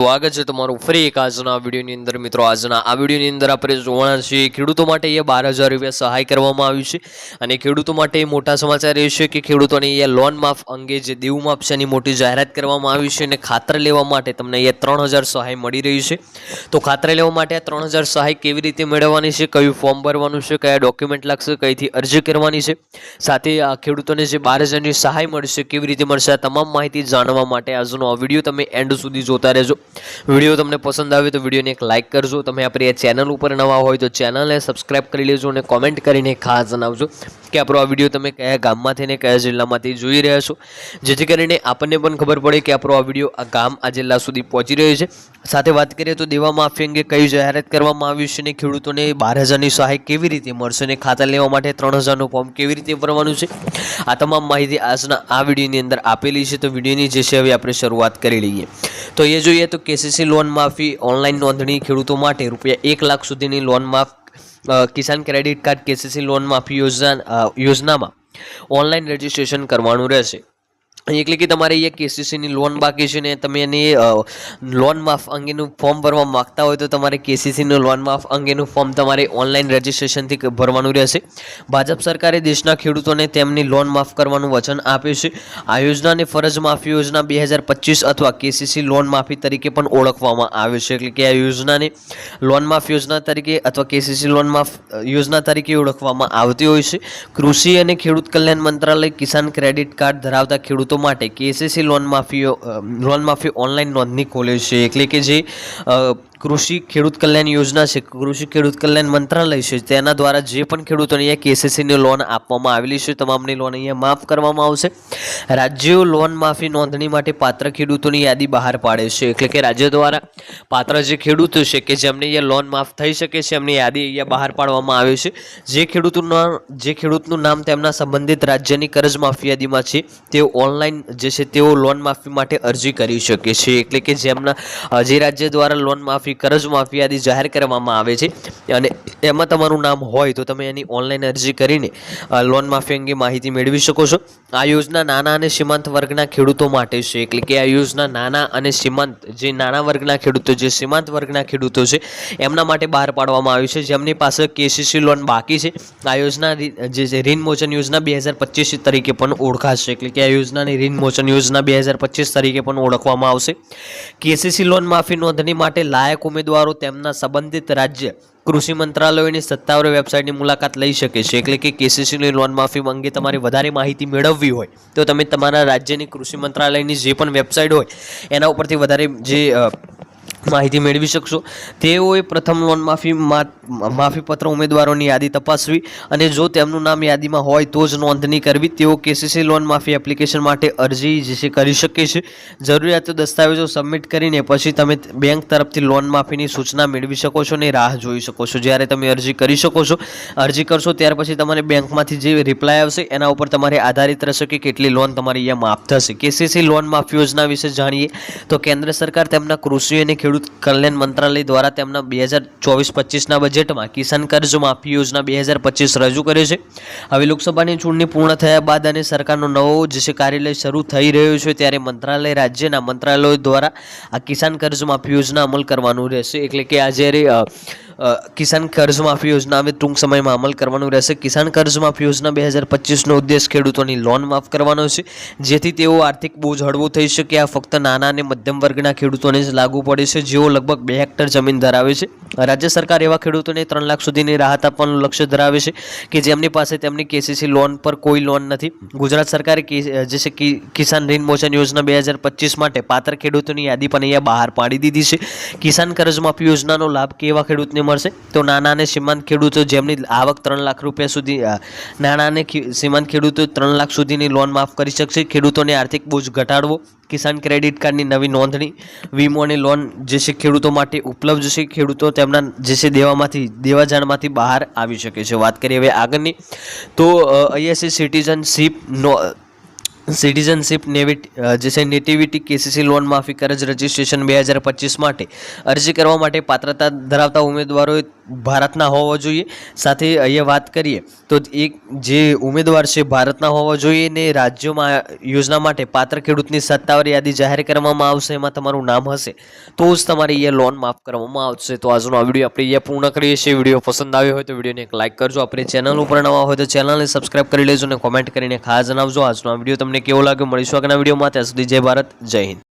સ્વાગત છે તમારું ફરી એક આજના વિડીયોની અંદર. મિત્રો, આજના આ વિડીયોની અંદર આપણે જોવાના છીએ ખેડૂતો માટે એ બાર હજાર રૂપિયા સહાય કરવામાં આવી છે અને ખેડૂતો માટે મોટા સમાચાર એ છે કે ખેડૂતોને અહીંયા લોન માફ અંગે જે દેવું માફ છે એની મોટી જાહેરાત કરવામાં આવી છે અને ખાતર લેવા માટે તમને અહીંયા ત્રણ હજાર સહાય મળી રહી છે. તો ખાતર લેવા માટે આ ત્રણ હજાર સહાય કેવી રીતે મેળવવાની છે, કયું ફોર્મ ભરવાનું છે, કયા ડોક્યુમેન્ટ લાગશે, કઈથી અરજી કરવાની છે, સાથે આ ખેડૂતોને જે બાર હજારની સહાય મળશે કેવી રીતે મળશે આ તમામ માહિતી જાણવા માટે આજનો આ વીડિયો તમે એન્ડ સુધી જોતા રહેજો. વીડિયો તમને પસંદ આવે તો વિડીયોને એક લાઇક કરજો. તમે આપણી આ ચેનલ ઉપર નવા હોય તો ચેનલને સબસ્ક્રાઇબ કરી લેજો અને કોમેન્ટ કરીને ખાસ જણાવજો કે આપણો આ વીડિયો તમે કયા ગામમાંથી ને કયા જિલ્લામાંથી જોઈ રહ્યા છો. જેથી કરીને આપણને પણ ખબર પડે કે આપણો આ વીડિયો આ ગામ, આ જિલ્લા સુધી પહોંચી રહ્યો છે. સાથે વાત કરીએ તો દેવા માફી અંગે કઈ જાહેરાત કરવામાં આવી છે અને ખેડૂતોને બાર હજારની સહાય કેવી રીતે મળશે અને ખાતા લેવા માટે ત્રણ હજારનું ફોર્મ કેવી રીતે ભરવાનું છે? આ તમામ માહિતી આજના આ વિડીયોની અંદર આપેલી છે. તો વિડીયોની જે છે, હવે આપણે શરૂઆત કરી લઈએ. તો એ જોઈએ તો કેસીસી લોન માફી, ઓનલાઈન નોંધણી ખેડૂતો માટે રૂપિયા એક લાખ સુધીની લોન માફ Kisan credit card, KCC loan માફી યોજના યોજનામાં ઓનલાઈન રજિસ્ટ્રેશન કરવાનું રહેશે. એટલે કે તમારે અહીંયા કેસીસીની લોન બાકી છે ને તમે એની લોન માફ અંગેનું ફોર્મ ભરવા માગતા હોય તો તમારે કેસીસીનું લોન માફ અંગેનું ફોર્મ તમારે ઓનલાઈન રજિસ્ટ્રેશનથી ભરવાનું રહેશે. ભાજપ સરકારે દેશના ખેડૂતોને તેમની લોન માફ કરવાનું વચન આપ્યું છે. આ યોજનાને ફરજ માફી યોજના બે હજાર પચીસ અથવા કેસીસી લોન માફી તરીકે પણ ઓળખવામાં આવે છે. એટલે કે આ યોજનાને લોન માફ યોજના તરીકે અથવા કેસીસી લોન માફ યોજના તરીકે ઓળખવામાં આવતી હોય છે. કૃષિ અને ખેડૂત કલ્યાણ મંત્રાલય કિસાન ક્રેડિટ કાર્ડ ધરાવતા ખેડૂતો માટે કેસીસી લોન માફીઓ લોન માફી ઓનલાઈન નોંધણી ખોલે છે. એટલે કે જે કૃષિ ખેડૂત કલ્યાણ યોજના છે. કૃષિ ખેડૂત કલ્યાણ મંત્રાલય છે. તેના દ્વારા જે પણ ખેડૂતોને અહીંયા કેસીસીની લોન આપવામાં આવેલી છે, તમામની લોન અહીંયા માફ કરવામાં આવશે. રાજ્યો લોન માફી નોંધણી માટે પાત્ર ખેડૂતોની યાદી બહાર પાડે છે. એટલે કે રાજ્ય દ્વારા પાત્ર જે ખેડૂતો છે કે જેમને અહીંયા લોન માફ થઈ શકે છે, એમની યાદી અહીંયા બહાર પાડવામાં આવે છે. જે ખેડૂતોના, જે ખેડૂતનું નામ તેમના સંબંધિત રાજ્યની કરજ માફી યાદીમાં છે, તેઓ ઓનલાઈન જે છે તેઓ લોન માફી માટે અરજી કરી શકે છે. એટલે કે જેમના, જે રાજ્ય દ્વારા લોન માફી કર્જ માફી આદિ જાહેર કરવામાં આવે છે. અને એમાં તમારું નામ હોય તો તમે એની ઓનલાઈન અરજી કરીને લોન માફી અંગે માહિતી મેળવી શકો છો. આ યોજના નાના અને સીમાંત વર્ગના ખેડૂતો માટે છે. એટલે કે આ યોજના નાના અને સીમાંત, જે નાના વર્ગના ખેડૂતો, જે સીમાંત વર્ગના ખેડૂતો છે, એમના માટે બહાર પાડવામાં આવ્યું છે. જેમની પાસે કેસીસી લોન બાકી છે. આ યોજના જે ઋણ મોચન યોજના બે હજાર પચીસ તરીકે પણ ઓળખાશે. એટલે કે આ યોજનાની ઋણ મોચન યોજના બે હજાર પચીસ તરીકે પણ ઓળખવામાં આવશે. કેસીસી લોન માફી નોંધણી માટે લાયક ઉમેદવારો તેમના સંબંધિત રાજ્ય કૃષિ મંત્રાલયની સત્તાવાર વેબસાઇટની મુલાકાત લઈ શકે છે. એટલે કે કેસીસીની લોન માફી અંગે તમારે વધારે માહિતી મેળવવી હોય, તો તમે તમારા રાજ્યની કૃષિ મંત્રાલયની જે પણ વેબસાઇટ હોય, એના ઉપરથી વધારે જે માહિતી મેળવી શકશો. તેઓએ પ્રથમ લોન માફી માફીપત્ર ઉમેદવારોની યાદી તપાસવી અને જો તેમનું નામ યાદીમાં હોય તો જ નોંધણી કરવી. તેઓ કેસીસી લોન માફી એપ્લિકેશન માટે અરજી જે છે કરી શકે છે. જરૂરિયાતો દસ્તાવેજો સબમિટ કરીને પછી તમે બેંક તરફથી લોન માફીની સૂચના મેળવી શકો છો અને રાહ જોઈ શકો છો. જ્યારે તમે અરજી કરી શકો છો, અરજી કરશો ત્યાર પછી તમારે બેંકમાંથી જે રિપ્લાય આવશે એના ઉપર તમારે આધારિત રહેશે કે કેટલી લોન તમારી અહીંયા માફ થશે. કેસીસી લોન માફ યોજના વિશે જાણીએ તો કેન્દ્ર સરકાર તેમના કૃષિ અને ખેડૂત કલ્યાણ મંત્રાલય દ્વારા તેમના બે હજાર ચોવીસ પચીસના બજેટમાં કિસાન કર્જ માફી યોજના બે હજાર પચીસ રજૂ કરે છે. હવે લોકસભાની ચૂંટણી પૂર્ણ થયા બાદ અને સરકારનો નવો જે છે કાર્યાલય શરૂ થઈ રહ્યો છે ત્યારે મંત્રાલય રાજ્યના મંત્રાલયો દ્વારા આ કિસાન કર્જ માફી યોજના અમલ કરવાનું રહેશે. એટલે કે આ જ્યારે કિસાન કર્જ માફી યોજના હવે ટૂંક સમયમાં અમલ કરવાનો રહેશે. કિસાન કર્જ માફી યોજના બે હજાર પચીસનો ઉદ્દેશ ખેડૂતોની લોન માફ કરવાનો છે. જેથી તેઓ આર્થિક બોજ હળવો થઈ શકે. આ ફક્ત નાના અને મધ્યમ વર્ગના ખેડૂતોને જ લાગુ પડે છે. જેઓ લગભગ બે હેક્ટર જમીન ધરાવે છે. રાજ્ય સરકાર એવા ખેડૂતોને ત્રણ લાખ સુધીની રાહત આપવાનું લક્ષ્ય ધરાવે છે કે જેમની પાસે તેમની કેસીસી લોન પર કોઈ લોન નથી. ગુજરાત સરકારે જે છે કિસાન ઋણ મોચન યોજના બે હજાર પચીસ માટે પાત્ર ખેડૂતોની યાદી પણ અહીંયા બહાર પાડી દીધી છે. કિસાન કર્જ માફી યોજનાનો લાભ કેવા ખેડૂતને મળશે? તો નાના અને સીમાંત ખેડૂતો જેમની આવક ત્રણ લાખ રૂપિયા સુધી નાના અને સીમાંત ખેડૂતો ત્રણ લાખ સુધીની લોન માફ કરી શકશે. ખેડૂતોને આર્થિક બોજ ઘટાડવો કિસાન ક્રેડિટ કાર્ડની નવી નોંધણી વીમો અને લોન જે છે ખેડૂતો માટે ઉપલબ્ધ છે, ખેડૂતો તેમના જે છે દેવામાંથી, દેવાજાણમાંથી બહાર આવી શકે છે. વાત કરીએ હવે આગળની, તો છે સિટીઝનશીપ નો સિટીઝનશીપ નેવિટ જે છે નેટિવિટી કેસીસી લોન માફી કરજ રજિસ્ટ્રેશન બે હજાર પચીસ માટે અરજી કરવા માટે પાત્રતા ધરાવતા ઉમેદવારોએ ભારતના હોવા જોઈએ. સાથે અહીંયા વાત કરીએ તો એક જે ઉમેદવાર છે ભારતના હોવા જોઈએ ને રાજ્યોમાં યોજના માટે પાત્ર ખેડૂતની સત્તાવાર યાદી જાહેર કરવામાં આવશે, એમાં તમારું નામ હશે. તો જ તમારે એ લોન માફ કરવામાં આવશે. તો આજનો આ વીડિયો આપણે અહીંયા પૂર્ણ કરીએ છીએ. વીડિયો પસંદ આવ્યો હોય તો વિડીયોને એક લાઇક કરજો. આપણે ચેનલ ઉપર નવા હોય તો ચેનલને સબસ્ક્રાઈબ કરી લેજો અને કોમેન્ટ કરીને ખાસ જણાવજો. આજનો આ વીડિયો તમને કેવો લાગ્યો? મળીશું આગળના વિડીયોમાં. ત્યાં સુધી જય ભારત જય હિન્દ.